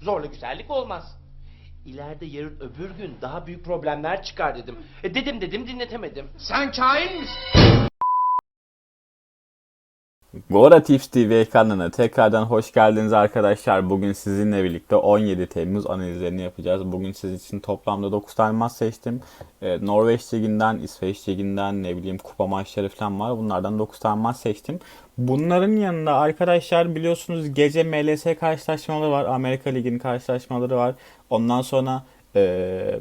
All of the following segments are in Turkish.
Zorla güzellik olmaz. İleride yarın öbür gün daha büyük problemler çıkar dedim. E dedim dedim dinletemedim. Sen kain misin? Gora Tips TV ekranına tekrardan hoş geldiniz arkadaşlar. Bugün sizinle birlikte 17 Temmuz analizlerini yapacağız. Bugün sizin için toplamda 9 tane maç seçtim. Ee, Norveç Ligi'nden, İsveç Ligi'nden ne bileyim kupa maçları falan var. Bunlardan 9 tane maç seçtim. Bunların yanında arkadaşlar biliyorsunuz gece MLS karşılaşmaları var. Amerika Ligi'nin karşılaşmaları var. Ondan sonra eee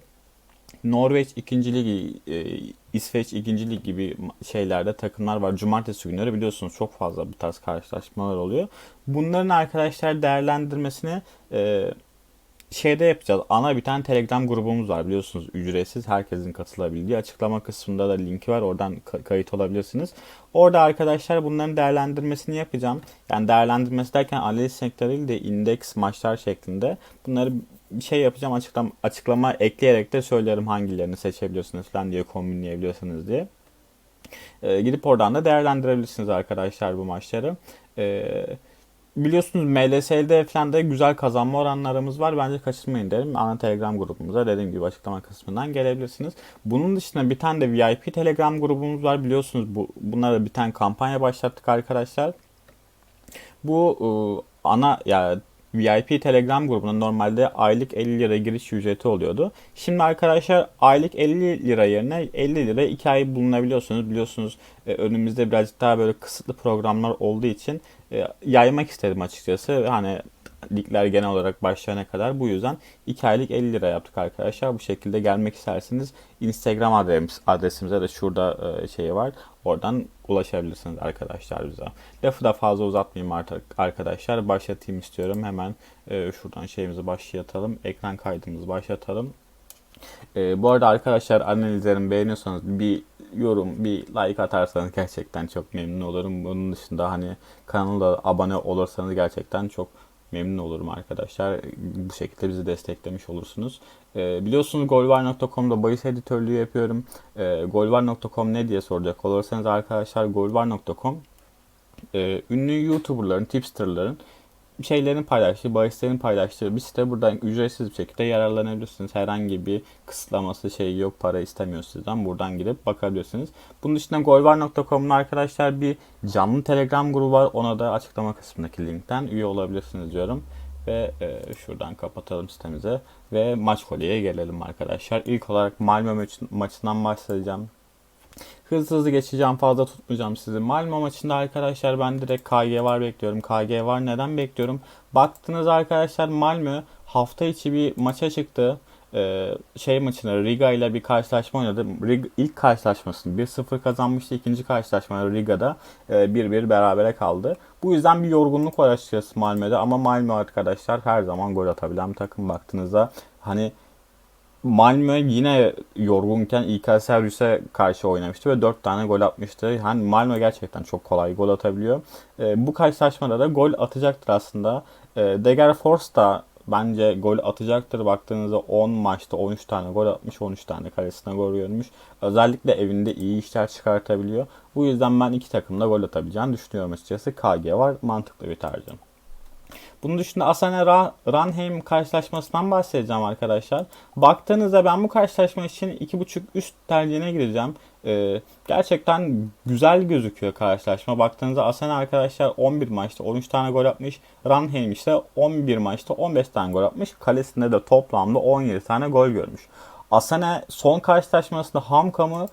Norveç 2. Ligi, e, İsveç 2. Lig gibi şeylerde takımlar var. Cumartesi günleri biliyorsunuz çok fazla bu tarz karşılaşmalar oluyor. Bunların arkadaşlar değerlendirmesini e, şeyde yapacağız. Ana bir tane Telegram grubumuz var biliyorsunuz ücretsiz herkesin katılabildiği. Açıklama kısmında da linki var. Oradan ka- kayıt olabilirsiniz. Orada arkadaşlar bunların değerlendirmesini yapacağım. Yani değerlendirmesi derken analiz sektörü değil de indeks maçlar şeklinde. Bunları bir şey yapacağım açıklama, açıklama ekleyerek de söylerim hangilerini seçebiliyorsunuz falan diye kombinleyebiliyorsunuz diye. Ee, gidip oradan da değerlendirebilirsiniz arkadaşlar bu maçları. Ee, biliyorsunuz MLS'de falan da güzel kazanma oranlarımız var. Bence kaçırmayın derim. Ana Telegram grubumuza dediğim gibi açıklama kısmından gelebilirsiniz. Bunun dışında bir tane de VIP Telegram grubumuz var. Biliyorsunuz bu, bunlara bir tane kampanya başlattık arkadaşlar. Bu e, ana ya VIP Telegram grubuna normalde aylık 50 lira giriş ücreti oluyordu. Şimdi arkadaşlar aylık 50 lira yerine 50 lira 2 ay bulunabiliyorsunuz. Biliyorsunuz e, önümüzde birazcık daha böyle kısıtlı programlar olduğu için e, yaymak istedim açıkçası. Hani ligler genel olarak başlayana kadar bu yüzden 2 aylık 50 lira yaptık arkadaşlar. Bu şekilde gelmek isterseniz Instagram adres, adresimize de şurada e, şey var. Oradan ulaşabilirsiniz arkadaşlar bize. Lafı da fazla uzatmayayım artık arkadaşlar. Başlatayım istiyorum. Hemen e, şuradan şeyimizi başlatalım. Ekran kaydımızı başlatalım. E, bu arada arkadaşlar analizlerimi beğeniyorsanız bir yorum, bir like atarsanız gerçekten çok memnun olurum. Bunun dışında hani kanala abone olursanız gerçekten çok memnun olurum arkadaşlar. Bu şekilde bizi desteklemiş olursunuz. E, biliyorsunuz golvar.com'da bahis editörlüğü yapıyorum. E, golvar.com ne diye soracak olursanız arkadaşlar golvar.com e, ünlü YouTuber'ların, tipsterların şeylerin paylaştığı, bahislerin paylaştığı bir site. Buradan ücretsiz bir şekilde yararlanabilirsiniz. Herhangi bir kısıtlaması şey yok, para istemiyor sizden. Buradan girip bakabilirsiniz. Bunun dışında golvar.com'un arkadaşlar bir canlı Telegram grubu var. Ona da açıklama kısmındaki linkten üye olabilirsiniz diyorum. Ve e, şuradan kapatalım sitemize. Ve maç kolyeye gelelim arkadaşlar. İlk olarak Malmö maçı- maçından başlayacağım. Hızlı hızlı geçeceğim fazla tutmayacağım sizi. Malmö maçında arkadaşlar ben direkt KG var bekliyorum. KG var neden bekliyorum? Baktınız arkadaşlar Malmö hafta içi bir maça çıktı. Ee, şey maçına Riga ile bir karşılaşma oynadı. Riga, ilk karşılaşmasını 1-0 kazanmıştı. İkinci karşılaşmada Riga'da e, 1-1 berabere kaldı. Bu yüzden bir yorgunluk var açıkçası Malmö'de ama Malmö arkadaşlar her zaman gol atabilen bir takım baktığınızda. Hani Malmö yine yorgunken İK Servis'e karşı oynamıştı ve 4 tane gol atmıştı. Yani Malmö gerçekten çok kolay gol atabiliyor. E, bu karşılaşmada da gol atacaktır aslında. E, Deger Force da bence gol atacaktır. Baktığınızda 10 maçta 13 tane gol atmış, 13 tane kalesine gol görmüş. Özellikle evinde iyi işler çıkartabiliyor. Bu yüzden ben iki takımda gol atabileceğini düşünüyorum açıkçası. KG var, mantıklı bir tercih. Bunun dışında Asana Ra- Ranheim karşılaşmasından bahsedeceğim arkadaşlar. Baktığınızda ben bu karşılaşma için 2.5 üst tercihine gireceğim. Ee, gerçekten güzel gözüküyor karşılaşma. Baktığınızda Asana arkadaşlar 11 maçta 13 tane gol atmış. Ranheim ise 11 maçta 15 tane gol atmış. Kalesinde de toplamda 17 tane gol görmüş. Asana son karşılaşmasında Hamkam'ı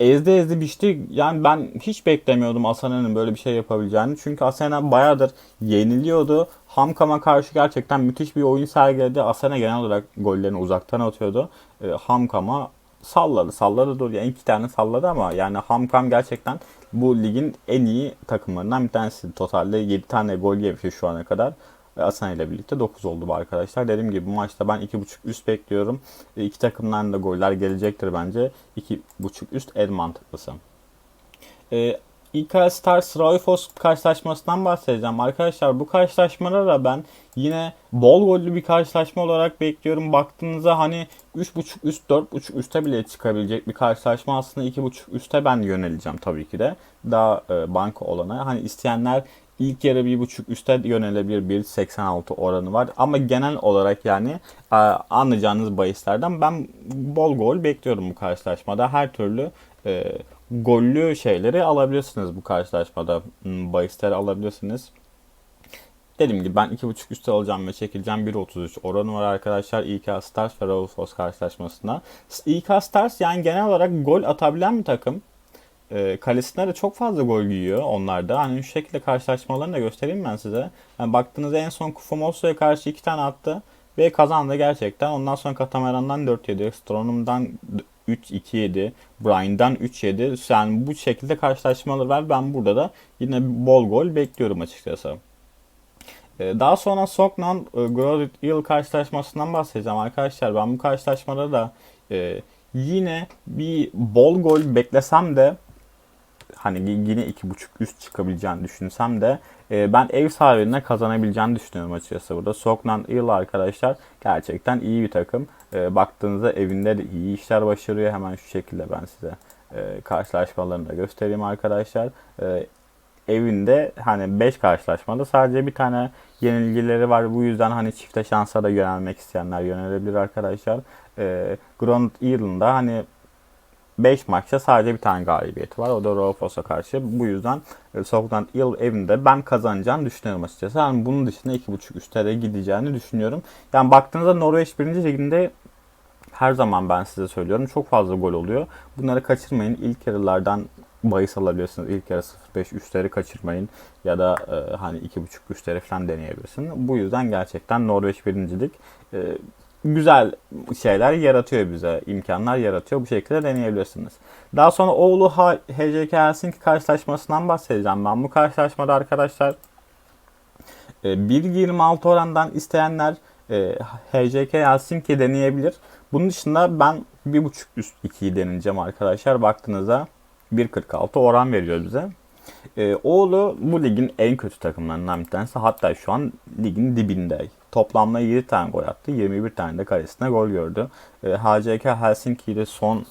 ezdi ezdi biçti. Yani ben hiç beklemiyordum Asana'nın böyle bir şey yapabileceğini. Çünkü Asana bayağıdır yeniliyordu. Hamkam'a karşı gerçekten müthiş bir oyun sergiledi. Asana genel olarak gollerini uzaktan atıyordu. E, Hamkam'a salladı. Salladı dur yani iki tane salladı ama yani Hamkam gerçekten bu ligin en iyi takımlarından bir tanesi. Totalde 7 tane gol yemiş şu ana kadar. Ve Asana ile birlikte 9 oldu bu arkadaşlar. Dediğim gibi bu maçta ben 2.5 üst bekliyorum. E, İki takımdan da goller gelecektir bence. 2.5 üst en mantıklısı. E, İK Stars Raufos karşılaşmasından bahsedeceğim. Arkadaşlar bu karşılaşmada da ben yine bol gollü bir karşılaşma olarak bekliyorum. Baktığınızda hani 3.5 üst 4.5 üste bile çıkabilecek bir karşılaşma aslında 2.5 üste ben yöneleceğim tabii ki de. Daha e, banka olana. Hani isteyenler ilk yarı bir buçuk üste yönelebilir 1.86 oranı var. Ama genel olarak yani e, anlayacağınız bahislerden ben bol gol bekliyorum bu karşılaşmada. Her türlü e, gollü şeyleri alabilirsiniz bu karşılaşmada. Hmm, Bahisleri alabilirsiniz. Dediğim gibi ben 2.5 üstü alacağım ve çekileceğim 1.33 oranı var arkadaşlar İK Stars ve Raufoss karşılaşmasında. İK Stars yani genel olarak gol atabilen bir takım. E, kalesine de çok fazla gol yiyor onlar da. Hani şu şekilde karşılaşmalarını da göstereyim ben size. Yani baktığınızda en son Kufamosto'ya karşı 2 tane attı ve kazandı gerçekten. Ondan sonra Katamaran'dan 4 yedi, Stronum'dan 3-2 yedi, Brian'dan 3 yedi. Yani bu şekilde karşılaşmalar var. Ben burada da yine bol gol bekliyorum açıkçası. Ee, Daha sonra Soknan e, Grorit Eel karşılaşmasından bahsedeceğim arkadaşlar. Ben bu karşılaşmada da e, yine bir bol gol beklesem de hani yine iki buçuk üst çıkabileceğini düşünsem de e, ben ev sahibine kazanabileceğini düşünüyorum açıkçası burada. Soknan Eel arkadaşlar gerçekten iyi bir takım. E, baktığınızda evinde de iyi işler başarıyor. Hemen şu şekilde ben size e, karşılaşmalarını da göstereyim arkadaşlar. E, evinde hani 5 karşılaşmada sadece bir tane yenilgileri var. Bu yüzden hani çifte şansa da yönelmek isteyenler yönelebilir arkadaşlar. E, Grand Eagle'da hani 5 maçta sadece bir tane galibiyeti var. O da Raufoss'a karşı. Bu yüzden e, Southland Eel evinde ben kazanacağını düşünüyorum açıkçası. Yani bunun dışında 2.5 üstlere gideceğini düşünüyorum. Yani baktığınızda Norveç 1. Liginde her zaman ben size söylüyorum çok fazla gol oluyor. Bunları kaçırmayın. İlk yarılardan bahis alabilirsiniz. İlk yarı 0.5 üstleri kaçırmayın. Ya da e, hani 2.5 üstleri falan deneyebilirsiniz. Bu yüzden gerçekten Norveç birincilik e, güzel şeyler yaratıyor bize. imkanlar yaratıyor. Bu şekilde deneyebilirsiniz. Daha sonra Oğlu H- HJK Helsinki karşılaşmasından bahsedeceğim. Ben bu karşılaşmada arkadaşlar e, 1.26 orandan isteyenler e, HJK Helsinki deneyebilir. Bunun dışında ben 1.5 üst 2'yi deneyeceğim arkadaşlar. Baktığınızda 1.46 oran veriyor bize. E, Oğlu bu ligin en kötü takımlarından bir tanesi. Hatta şu an ligin dibinde. Toplamda 7 tane gol attı. 21 tane de kalesine gol gördü. E, HJK Helsinki'de son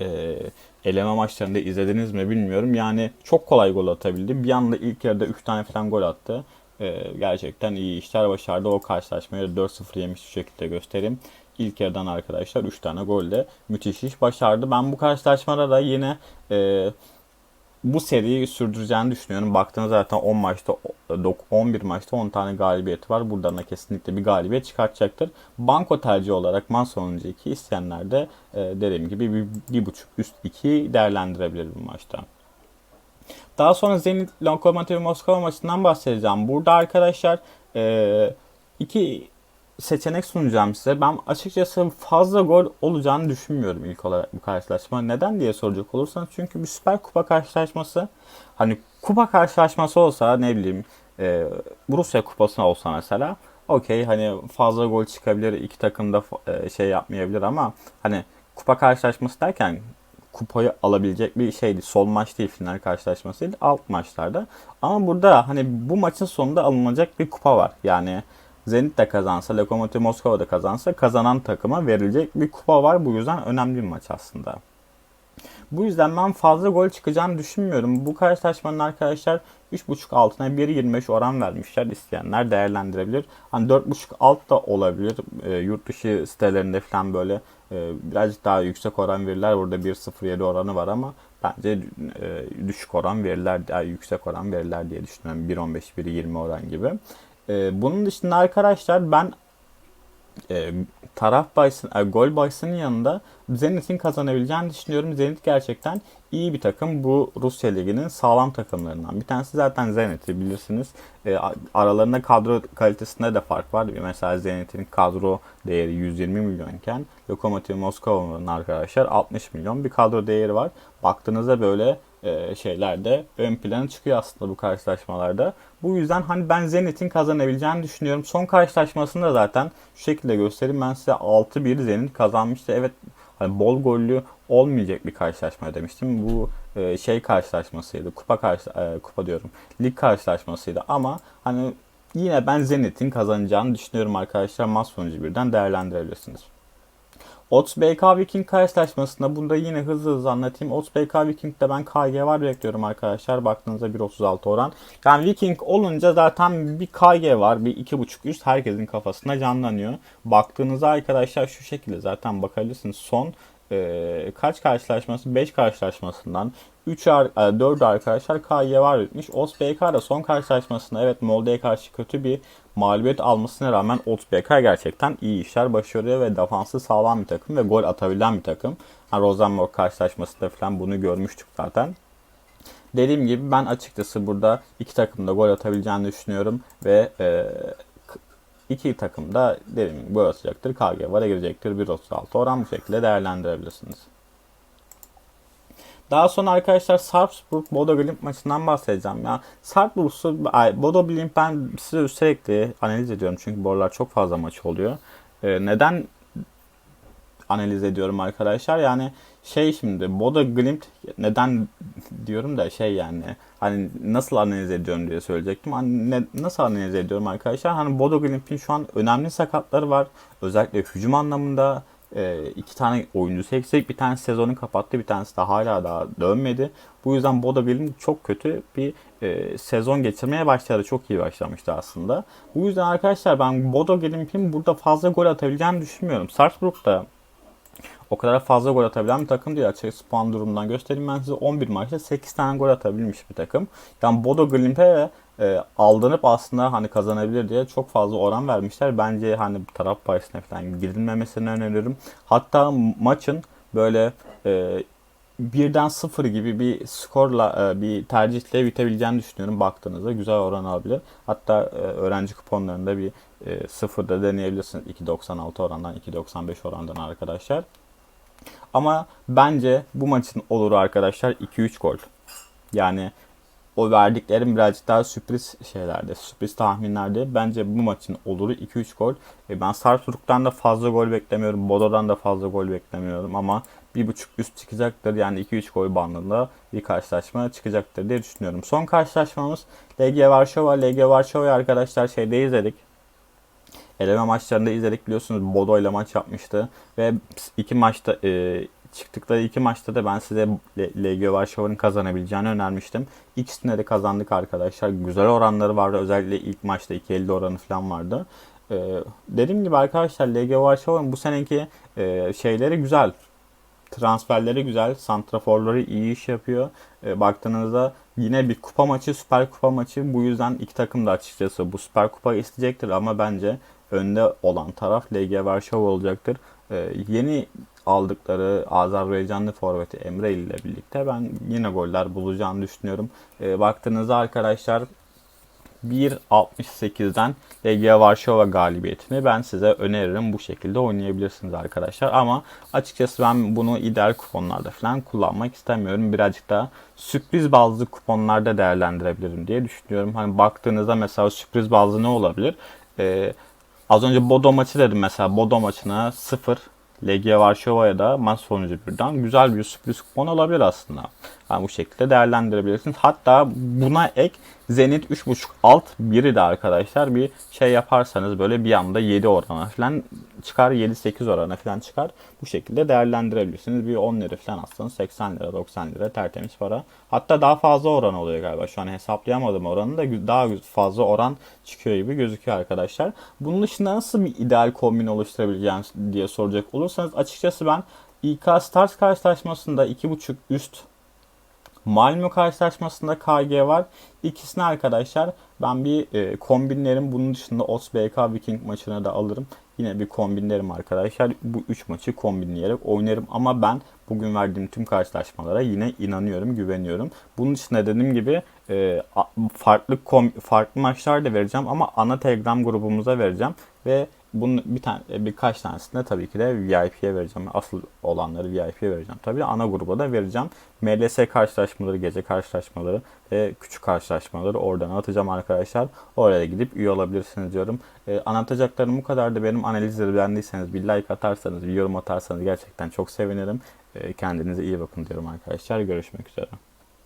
e, eleme maçlarında izlediniz mi bilmiyorum. Yani çok kolay gol atabildi. Bir anda ilk yarıda 3 tane falan gol attı. E, gerçekten iyi işler başardı. O karşılaşmayı 4-0 yemiş şu şekilde göstereyim. İlk yarıdan arkadaşlar 3 tane golle müthiş iş başardı. Ben bu karşılaşmada da yine e, bu seriyi sürdüreceğini düşünüyorum. Baktığınız zaten 10 maçta 11 maçta 10 tane galibiyeti var. Buradan da kesinlikle bir galibiyet çıkartacaktır. Banko tercihi olarak man sonuncu 2 isteyenler de e, dediğim gibi bir, bir buçuk üst 2 değerlendirebilir bu maçta. Daha sonra Zenit Lokomotiv Moskova maçından bahsedeceğim. Burada arkadaşlar e, iki seçenek sunacağım size. Ben açıkçası fazla gol olacağını düşünmüyorum ilk olarak bu karşılaşma. Neden diye soracak olursanız çünkü bir Süper Kupa karşılaşması hani kupa karşılaşması olsa ne bileyim e, Rusya kupası olsa mesela okey hani fazla gol çıkabilir iki takım da e, şey yapmayabilir ama hani kupa karşılaşması derken kupayı alabilecek bir şeydi. Sol maç değil final karşılaşmasıydı. Alt maçlarda. Ama burada hani bu maçın sonunda alınacak bir kupa var. Yani Zenit de kazansa, Lokomotiv Moskova da kazansa kazanan takıma verilecek bir kupa var. Bu yüzden önemli bir maç aslında. Bu yüzden ben fazla gol çıkacağını düşünmüyorum. Bu karşılaşmanın arkadaşlar 3.5 altına 1.25 oran vermişler. İsteyenler değerlendirebilir. Hani 4.5 alt da olabilir. E, yurt dışı sitelerinde falan böyle e, birazcık daha yüksek oran verirler. Burada 1.07 oranı var ama bence e, düşük oran verirler, daha yüksek oran verirler diye düşünüyorum. 1.15, 1.20 oran gibi. E, bunun dışında arkadaşlar ben e, taraf bahisinin, e, gol bahisinin yanında Zenit'in kazanabileceğini düşünüyorum. Zenit gerçekten iyi bir takım. Bu Rusya Ligi'nin sağlam takımlarından. Bir tanesi zaten Zenit'i bilirsiniz. E, aralarında kadro kalitesinde de fark var. Mesela Zenit'in kadro değeri 120 milyonken Lokomotiv Moskova'nın arkadaşlar 60 milyon bir kadro değeri var. Baktığınızda böyle e, şeyler de ön plana çıkıyor aslında bu karşılaşmalarda. Bu yüzden hani ben Zenit'in kazanabileceğini düşünüyorum. Son karşılaşmasında zaten şu şekilde göstereyim. Ben size 6-1 Zenit kazanmıştı. Evet hani bol gollü olmayacak bir karşılaşma demiştim. Bu e, şey karşılaşmasıydı. Kupa karşı e, kupa diyorum. Lig karşılaşmasıydı ama hani yine ben Zenit'in kazanacağını düşünüyorum arkadaşlar. Maç sonucu birden değerlendirebilirsiniz. Ots BK Viking karşılaşmasında bunda yine hızlı hızlı anlatayım. Ots BK Viking'de ben KG var bekliyorum arkadaşlar. Baktığınızda 1.36 oran. Yani Viking olunca zaten bir KG var. Bir 2.5 üst herkesin kafasında canlanıyor. Baktığınızda arkadaşlar şu şekilde zaten bakabilirsiniz. Son e, kaç karşılaşması? 5 karşılaşmasından 3 ar- e, 4 arkadaşlar KG var etmiş. Ots BK da son karşılaşmasında evet Molde'ye karşı kötü bir mağlubiyet almasına rağmen Ots BK gerçekten iyi işler başarıyor ve defansı sağlam bir takım ve gol atabilen bir takım. Yani Rosenborg karşılaşmasında falan bunu görmüştük zaten. Dediğim gibi ben açıkçası burada iki takım da gol atabileceğini düşünüyorum ve e, iki takım da dediğim gibi gol atacaktır. KG vara girecektir. 1.36 oran bu şekilde değerlendirebilirsiniz. Daha sonra arkadaşlar Sarpsborg Bodo Glimt maçından bahsedeceğim. Ya Sarpsborg'u ay, Bodo Glimt ben size sürekli analiz ediyorum çünkü bu aralar çok fazla maç oluyor. Ee, neden analiz ediyorum arkadaşlar? Yani şey şimdi Bodo Glimt neden diyorum da şey yani hani nasıl analiz ediyorum diye söyleyecektim. Hani ne, nasıl analiz ediyorum arkadaşlar? Hani Bodo Glimt'in şu an önemli sakatları var. Özellikle hücum anlamında e, iki tane oyuncusu eksik. Bir tanesi sezonu kapattı. Bir tanesi de hala daha dönmedi. Bu yüzden Bodo Glimt çok kötü bir e, sezon geçirmeye başladı. Çok iyi başlamıştı aslında. Bu yüzden arkadaşlar ben Bodo Glimt'in burada fazla gol atabileceğini düşünmüyorum. Salzburg da o kadar fazla gol atabilen bir takım değil. Açıkçası puan durumundan göstereyim ben size. 11 maçta 8 tane gol atabilmiş bir takım. Yani Bodo Glimt'e e, aldanıp aslında hani kazanabilir diye çok fazla oran vermişler. Bence hani taraf bahisine falan girilmemesini öneririm. Hatta maçın böyle e, birden sıfır gibi bir skorla e, bir tercihle bitebileceğini düşünüyorum baktığınızda güzel oran alabilir. Hatta e, öğrenci kuponlarında bir e, sıfırda deneyebilirsiniz 2.96 orandan 2.95 orandan arkadaşlar. Ama bence bu maçın olur arkadaşlar 2-3 gol. Yani o verdiklerim birazcık daha sürpriz şeylerde, sürpriz tahminlerde. Bence bu maçın oluru 2-3 gol. E ben Sarsuruk'tan da fazla gol beklemiyorum. Bodo'dan da fazla gol beklemiyorum ama 1.5 üst çıkacaktır. Yani 2-3 gol bandında bir karşılaşma çıkacaktır diye düşünüyorum. Son karşılaşmamız LG Varşova. LG Varşova'yı arkadaşlar şeyde izledik. Eleme maçlarında izledik biliyorsunuz Bodo ile maç yapmıştı ve iki maçta e, çıktıkları iki maçta da ben size LG Varşova'nın kazanabileceğini önermiştim. İkisinde de kazandık arkadaşlar. Güzel oranları vardı. Özellikle ilk maçta 2.50 oranı falan vardı. Ee, dediğim gibi arkadaşlar LG Varşova'nın bu seneki e, şeyleri güzel. Transferleri güzel. Santraforları iyi iş yapıyor. E, baktığınızda yine bir kupa maçı, süper kupa maçı. Bu yüzden iki takım da açıkçası bu süper kupa isteyecektir ama bence önde olan taraf LG Varşova olacaktır. E, yeni aldıkları Azerbaycanlı forveti Emre ile birlikte ben yine goller bulacağını düşünüyorum. E, baktığınızda arkadaşlar 1.68'den LG Varşova galibiyetini ben size öneririm. Bu şekilde oynayabilirsiniz arkadaşlar. Ama açıkçası ben bunu ideal kuponlarda falan kullanmak istemiyorum. Birazcık daha sürpriz bazlı kuponlarda değerlendirebilirim diye düşünüyorum. Hani baktığınızda mesela sürpriz bazlı ne olabilir? Ee, az önce Bodo maçı dedim mesela. Bodo maçına 0 LG Varşova'ya da maç sonucu birden güzel bir sürpriz kupon olabilir aslında. Yani bu şekilde değerlendirebilirsiniz. Hatta buna ek Zenit 3.5 alt biri de arkadaşlar bir şey yaparsanız böyle bir anda 7 orana falan çıkar 7-8 orana falan çıkar. Bu şekilde değerlendirebilirsiniz. Bir 10 lira falan atsanız 80 lira 90 lira tertemiz para. Hatta daha fazla oran oluyor galiba. Şu an hesaplayamadım oranı da daha fazla oran çıkıyor gibi gözüküyor arkadaşlar. Bunun dışında nasıl bir ideal kombin oluşturabileceğim diye soracak olursanız açıkçası ben İK Stars karşılaşmasında 2.5 üst Malmö karşılaşmasında KG var. İkisini arkadaşlar ben bir e, kombinlerim. Bunun dışında Ots BK Viking maçına da alırım. Yine bir kombinlerim arkadaşlar. Bu 3 maçı kombinleyerek oynarım. Ama ben bugün verdiğim tüm karşılaşmalara yine inanıyorum, güveniyorum. Bunun dışında dediğim gibi e, farklı kom farklı maçlar da vereceğim ama ana Telegram grubumuza vereceğim ve bunun bir tane birkaç tanesini tabii ki de VIP'ye vereceğim. Asıl olanları VIP'ye vereceğim. Tabii ana gruba da vereceğim. MLS karşılaşmaları, gece karşılaşmaları ve küçük karşılaşmaları oradan atacağım arkadaşlar. Oraya gidip üye olabilirsiniz diyorum. Ee, anlatacaklarım bu kadar da benim analizleri beğendiyseniz bir like atarsanız, bir yorum atarsanız gerçekten çok sevinirim. Ee, kendinize iyi bakın diyorum arkadaşlar. Görüşmek üzere.